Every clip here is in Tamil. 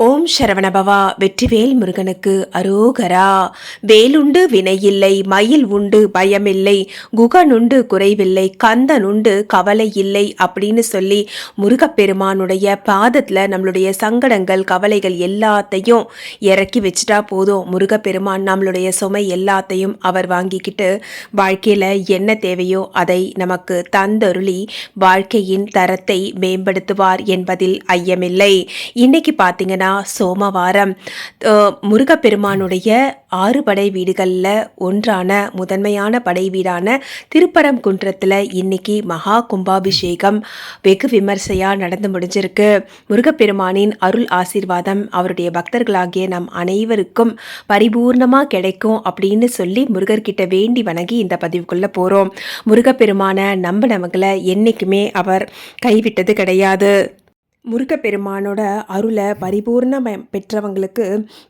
ஓம் சரவணபவா வெற்றிவேல் முருகனுக்கு அரோகரா. வேலுண்டு வினையில்லை மயில் உண்டு பயமில்லை குகனுண்டு குறைவில்லை கந்தனுண்டு கவலை இல்லை அப்படின்னு சொல்லி முருகப்பெருமானுடைய பாதத்தில் நம்மளுடைய சங்கடங்கள் கவலைகள் எல்லாத்தையும் இறக்கி வச்சுட்டா போதும். முருகப்பெருமான் நம்மளுடைய சுமை எல்லாத்தையும் அவர் வாங்கிக்கிட்டு வாழ்க்கையில் என்ன தேவையோ அதை நமக்கு தந்தருளி வாழ்க்கையின் தரத்தை மேம்படுத்துவார் என்பதில் ஐயமில்லை. இன்னைக்கு பார்த்தீங்கன்னா சோமவாரம். முருகப்பெருமானுடைய ஆறு படை வீடுகளில் ஒன்றான முதன்மையான படை வீடான திருப்பரங்குன்றத்தில் இன்னைக்கு மகா கும்பாபிஷேகம் வெகு விமர்சையாக நடந்து முடிஞ்சிருக்கு. முருகப்பெருமானின் அருள் ஆசீர்வாதம் அவருடைய பக்தர்களாகிய நம் அனைவருக்கும் பரிபூர்ணமாக கிடைக்கும் அப்படின்னு சொல்லி முருகர்கிட்ட வேண்டி வணங்கி இந்த பதிவுக்குள்ளே போகிறோம் முருகப்பெருமான நம்பினவங்களை என்றைக்குமே அவர் கைவிட்டது கிடையாது. முருகப்பெருமானோட அருளை பரிபூர்ணம் பெற்றவங்களுக்கு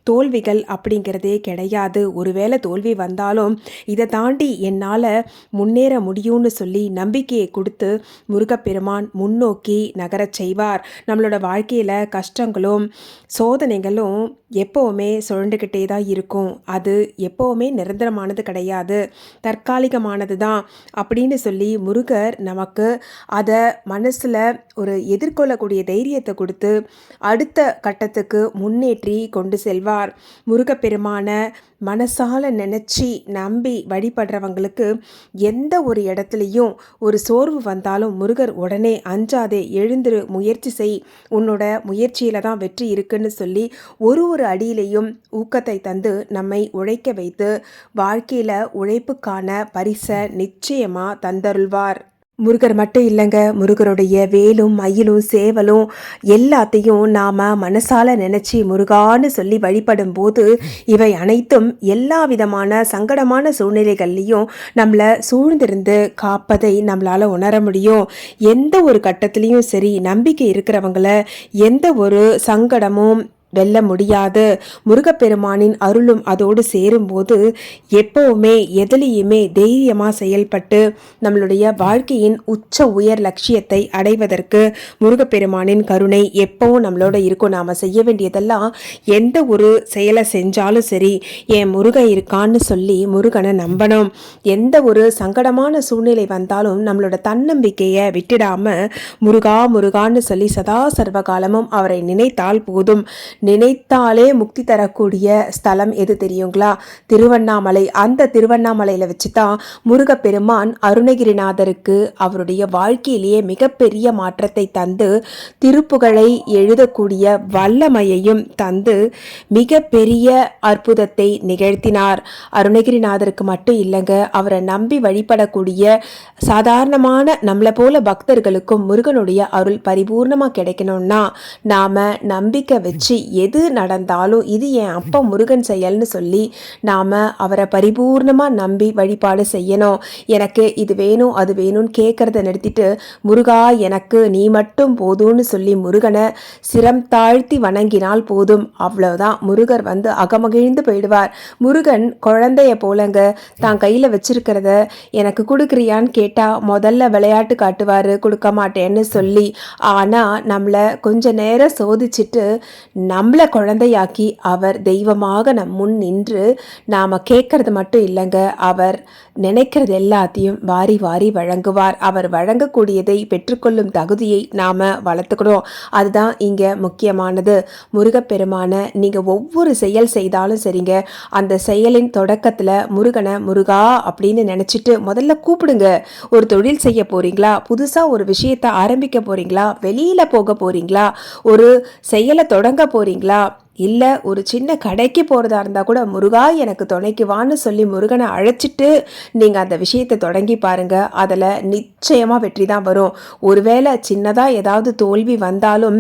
தோல்விகள் அப்படிங்கிறதே கிடையாது. ஒருவேளை தோல்வி வந்தாலும் இதை தாண்டி என்னால் முன்னேற முடியும்னு சொல்லி நம்பிக்கையை கொடுத்து முருகப்பெருமான் முன்னோக்கி நகரச் செய்வார். நம்மளோட வாழ்க்கையில் கஷ்டங்களும் சோதனைகளும் எப்போவுமே சுழண்டுக்கிட்டே தான் இருக்கும். அது எப்போவுமே நிரந்தரமானது கிடையாது. தற்காலிகமானது தான் அப்படின்னு சொல்லி முருகர் நமக்கு அதை மனசில் ஒரு எதிர்கொள்ளக்கூடிய தைரியத்தை கொடுத்து அடுத்த கட்டத்துக்கு முன்னேற்றி கொண்டு செல்வார். முருகப்பெருமான மனசால நினச்சி நம்பி வழிபடுறவங்களுக்கு எந்த ஒரு இடத்துலையும் ஒரு சோர்வு வந்தாலும் முருகர் உடனே அஞ்சாதே எழுந்துரு முயற்சி செய். உன்னோட முயற்சியில் தான் வெற்றி இருக்குன்னு சொல்லி ஒரு ஒரு அடியிலையும் ஊக்கத்தை தந்து நம்மை உழைக்க வைத்து வாழ்க்கையில் உழைப்புக்கான பரிசை நிச்சயமாக தந்தருள்வார். முருகர் மட்டும் இல்லைங்க. முருகருடைய வேலும் மயிலும் சேவலும் எல்லாத்தையும் நாம் மனசால நினச்சி முருகான்னு சொல்லி வழிபடும் போது இவை அனைத்தும் எல்லா விதமான சங்கடமான சூழ்நிலைகள்லையும் நம்மளை சூழ்ந்திருந்து காப்பதை நம்மளால் உணர முடியும். எந்த ஒரு கட்டத்துலேயும் சரி நம்பிக்கை இருக்கிறவங்கள எந்த ஒரு சங்கடமும் வெல்ல முடியாது. முருகப்பெருமானின் அருளும் அதோடு சேரும்போது எப்போவுமே எதுலேயுமே தைரியமாக செயல்பட்டு நம்மளுடைய வாழ்க்கையின் உச்ச உயர் லட்சியத்தை அடைவதற்கு முருகப்பெருமானின் கருணை எப்பவும் நம்மளோட இருக்கும். நாம் செய்ய வேண்டியதெல்லாம் எந்த ஒரு செயலை செஞ்சாலும் சரி என் முருகன் இருக்கான்னு சொல்லி முருகனை நம்பணும். எந்த ஒரு சங்கடமான சூழ்நிலை வந்தாலும் நம்மளோட தன்னம்பிக்கையை விட்டுடாமல் முருகா முருகான்னு சொல்லி சதா சர்வகாலமும் அவரை நினைத்தால் போதும். நினைத்தாலே முக்தி தரக்கூடிய ஸ்தலம் எது தெரியுங்களா? திருவண்ணாமலை. அந்த திருவண்ணாமலையில் வச்சு தான் முருகப்பெருமான் அருணகிரிநாதருக்கு அவருடைய வாழ்க்கையிலேயே மிகப்பெரிய மாற்றத்தை தந்து திருப்புகழை எழுதக்கூடிய வல்லமையையும் தந்து மிகப்பெரிய அற்புதத்தை நிகழ்த்தினார். அருணகிரிநாதருக்கு மட்டும் இல்லைங்க அவரை நம்பி வழிபடக்கூடிய சாதாரணமான நம்மளை போல பக்தர்களுக்கும் முருகனுடைய அருள் பரிபூர்ணமாக கிடைக்கணும்னா நாம் நம்பிக்கை வச்சு எது நடந்தாலும் இது என் அப்பா முருகன் செயல்னு சொல்லி நாம் அவரை பரிபூர்ணமாக நம்பி வழிபாடு செய்யணும். எனக்கு இது வேணும் அது வேணும்னு கேட்குறத நிறுத்திட்டு முருகா எனக்கு நீ மட்டும் போதும்னு சொல்லி முருகனை சிரம் தாழ்த்தி வணங்கினால் போதும். அவ்வளோதான் முருகர் வந்து அகமகிழ்ந்து போயிடுவார். முருகன் குழந்தைய போலங்க தான் கையில் வச்சிருக்கிறத எனக்கு கொடுக்குறியான்னு கேட்டால் முதல்ல விளையாட்டு காட்டுவார் கொடுக்க மாட்டேன்னு சொல்லி. ஆனால் நம்மளை கொஞ்ச நேரம் சோதிச்சுட்டு நம்மளை குழந்தையாக்கி அவர் தெய்வமாக நம் முன் நின்று நாம் கேட்கறது மட்டும் இல்லைங்க. அவர் நினைக்கிறது எல்லாத்தையும் வாரி வாரி வழங்குவார். அவர் வழங்கக்கூடியதை பெற்றுக்கொள்ளும் தகுதியை நாம் வளர்த்துக்கணும். அதுதான் இங்கே முக்கியமானது. முருகப்பெருமான நீங்கள் ஒவ்வொரு செயல் செய்தாலும் சரிங்க. அந்த செயலின் தொடக்கத்தில் முருகனை முருகா அப்படின்னு நினச்சிட்டு முதல்ல கூப்பிடுங்க. ஒரு தொழில் செய்ய போகிறீங்களா புதுசாக ஒரு விஷயத்தை ஆரம்பிக்க போகிறீங்களா வெளியில் போக போகிறீங்களா ஒரு செயலை தொடங்க போறீங்களா? இல்லை ஒரு சின்ன கடைக்கு போகிறதா இருந்தால் கூட முருகா எனக்கு துணைக்கு வான்னு சொல்லி முருகனை அழைச்சிட்டு நீங்கள் அந்த விஷயத்தை தொடங்கி பாருங்கள் அதில் நிச்சயமாக வெற்றி தான் வரும். ஒருவேளை சின்னதாக ஏதாவது தோல்வி வந்தாலும்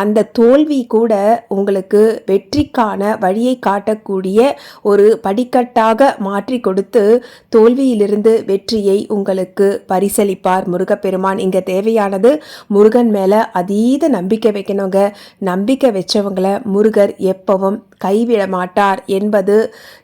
அந்த தோல்வி கூட உங்களுக்கு வெற்றிக்கான வழியை காட்டக்கூடிய ஒரு படிக்கட்டாக மாற்றி கொடுத்து தோல்வியிலிருந்து வெற்றியை உங்களுக்கு பரிசளிப்பார் முருகப்பெருமான். இங்கே தேவையானது முருகன் மேலே அதீத நம்பிக்கை வைக்கணுங்க. நம்பிக்கை வச்சவங்களை முருகர் எப்பவும் கைவிட மாட்டார் என்பது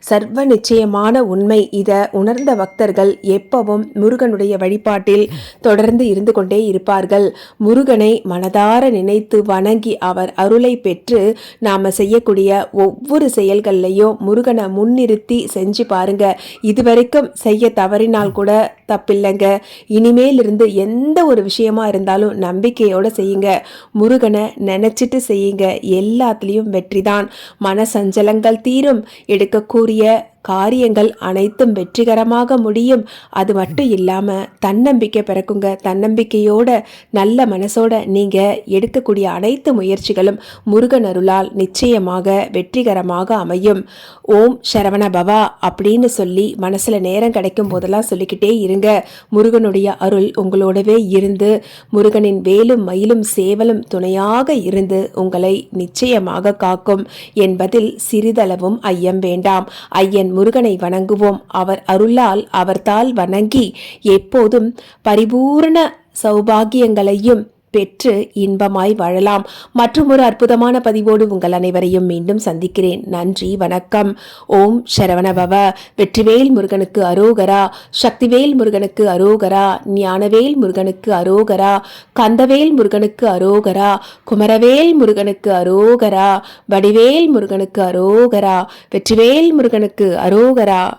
சர்வ நிச்சயமான உண்மை. இதை உணர்ந்த பக்தர்கள் எப்பவும் முருகனுடைய வழிபாட்டில் தொடர்ந்து இருந்து கொண்டே இருப்பார்கள். முருகனை மனதார நினைத்து வணங்கி அவர் அருளை பெற்று நாம செய்யக்கூடிய ஒவ்வொரு செயல்கள்லையும் முருகனை முன்னிறுத்தி செஞ்சு பாருங்க. இதுவரைக்கும் செய்ய தவறினால் கூட தப்பில்லைங்க. இனிமேல் இருந்து எந்த ஒரு விஷயமா இருந்தாலும் நம்பிக்கையோட செய்யுங்க. முருகனை நினைச்சிட்டு செய்யுங்க. எல்லாத்துலேயும் வெற்றிதான். சஞ்சலங்கள் தீரும். எடுக்கக்கூடிய காரியங்கள் அனைத்தும் வெற்றிகரமாக முடியும். அது மட்டும் இல்லாமல் தன்னம்பிக்கை பிறக்குங்க. தன்னம்பிக்கையோட நல்ல மனசோட நீங்கள் எடுக்கக்கூடிய அனைத்து முயற்சிகளும் முருகன் அருளால் நிச்சயமாக வெற்றிகரமாக அமையும். ஓம் சரவண பவா அப்படின்னு சொல்லி மனசில் நேரம் கிடைக்கும் போதெல்லாம் சொல்லிக்கிட்டே இருங்க. முருகனுடைய அருள் உங்களோடவே இருந்து முருகனின் வேலும் மயிலும் சேவலும் துணையாக இருந்து உங்களை நிச்சயமாக காக்கும் என்பதில் சிறிதளவும் ஐயம் வேண்டாம். ஐயன் முருகனை வணங்குவோம். அவர் அருளால் அவர்தால் வணங்கி எப்போதும் பரிபூர்ண சௌபாகியங்களையும் பெற்று இன்பமாய் வாழலாம். மற்றும் ஒரு அற்புதமான பதிவோடு உங்கள் அனைவரையும் மீண்டும் சந்திக்கிறேன். நன்றி வணக்கம். ஓம் சரவணபவ. வெற்றிவேல் முருகனுக்கு அரோகரா. சக்திவேல் முருகனுக்கு அரோகரா. ஞானவேல் முருகனுக்கு அரோகரா. கந்தவேல் முருகனுக்கு அரோகரா. குமரவேல் முருகனுக்கு அரோகரா. வடிவேல் முருகனுக்கு அரோகரா. வெற்றிவேல் முருகனுக்கு அரோகரா.